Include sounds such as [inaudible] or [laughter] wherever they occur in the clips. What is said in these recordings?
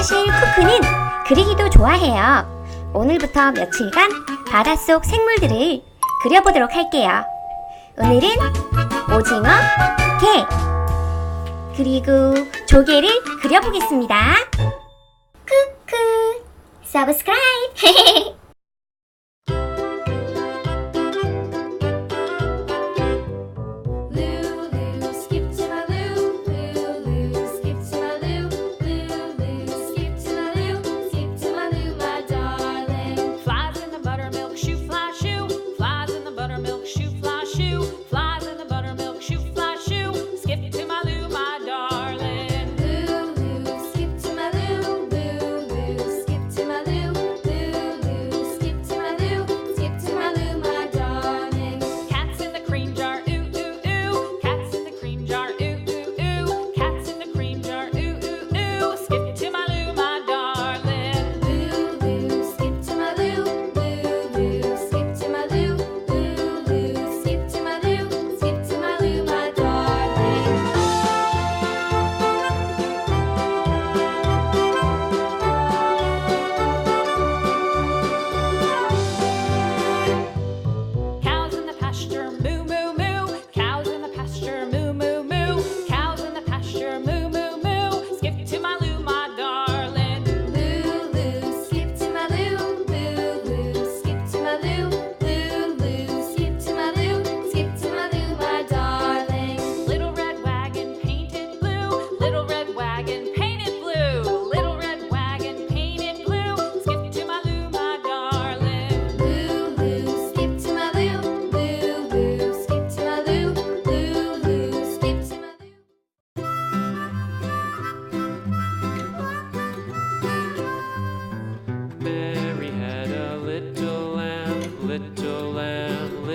사실 쿠쿠는 그리기도 좋아해요. 오늘부터 며칠간 바닷속 생물들을 그려보도록 할게요. 오늘은 오징어, 개, 그리고 조개를 그려보겠습니다. 쿠쿠, 서브스크라이브! [laughs]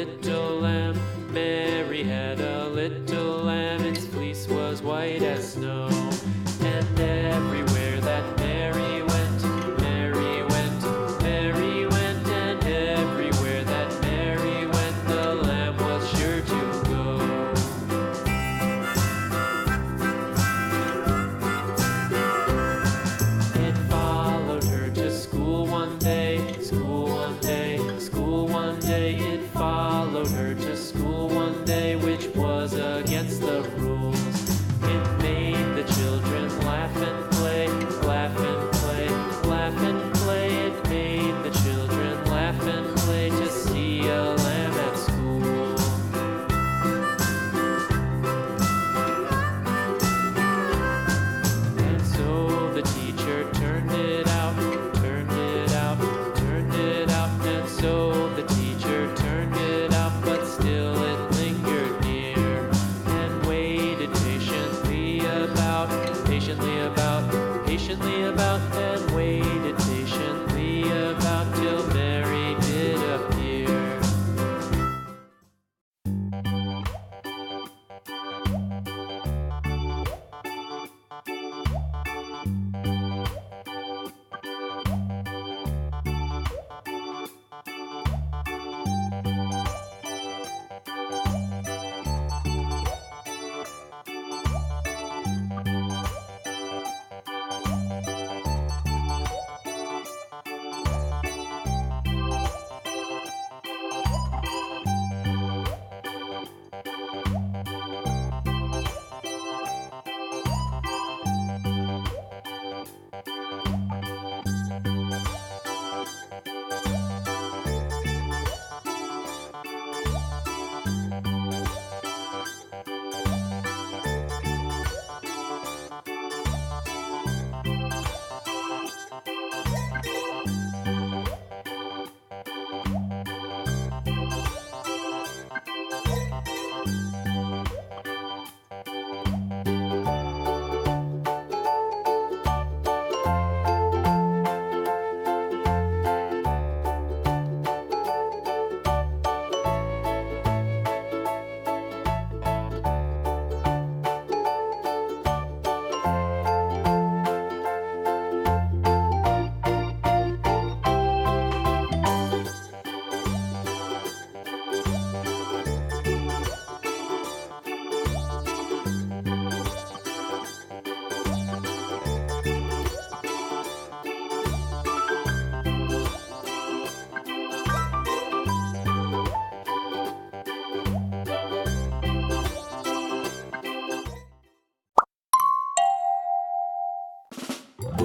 it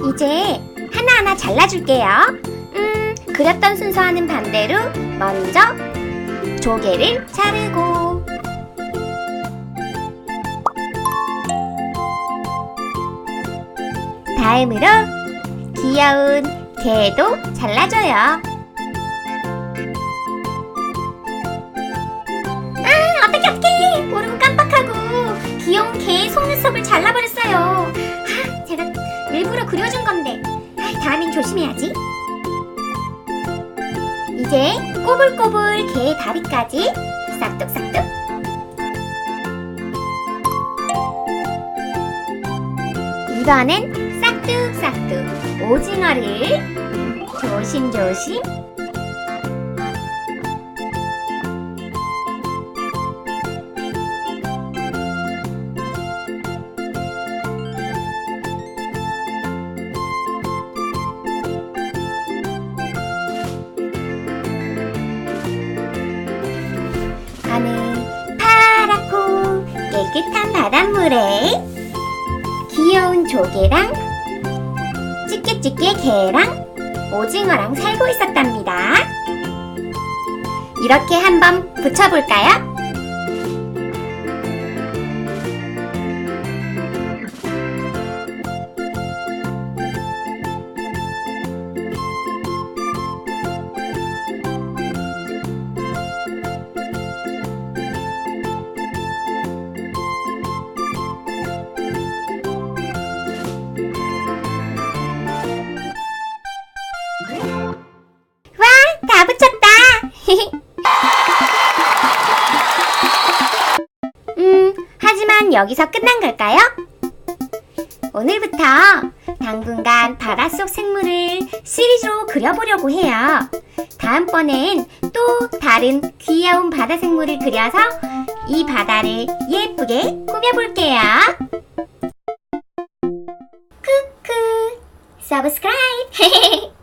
이제 하나하나 잘라줄게요. 음, 그렸던 순서와는 반대로 먼저 조개를 자르고 다음으로 귀여운 개도 잘라줘요. 일부러 그려준 건데. 아, 다음엔 조심해야지. 이제 꼬불꼬불 개의 다리까지 싹둑싹둑. 이번엔 싹둑싹둑 오징어를 조심조심 저는 파랗고 깨끗한 바닷물에 귀여운 조개랑 찌개찌개 개랑 오징어랑 살고 있었답니다. 이렇게 한번 붙여볼까요? 여기서 끝난 걸까요? 오늘부터 당분간 바닷속 생물을 시리즈로 그려보려고 해요. 다음번엔 또 다른 귀여운 바다 생물을 그려서 이 바다를 예쁘게 꾸며볼게요. 크크, 서브스크라이브. [laughs]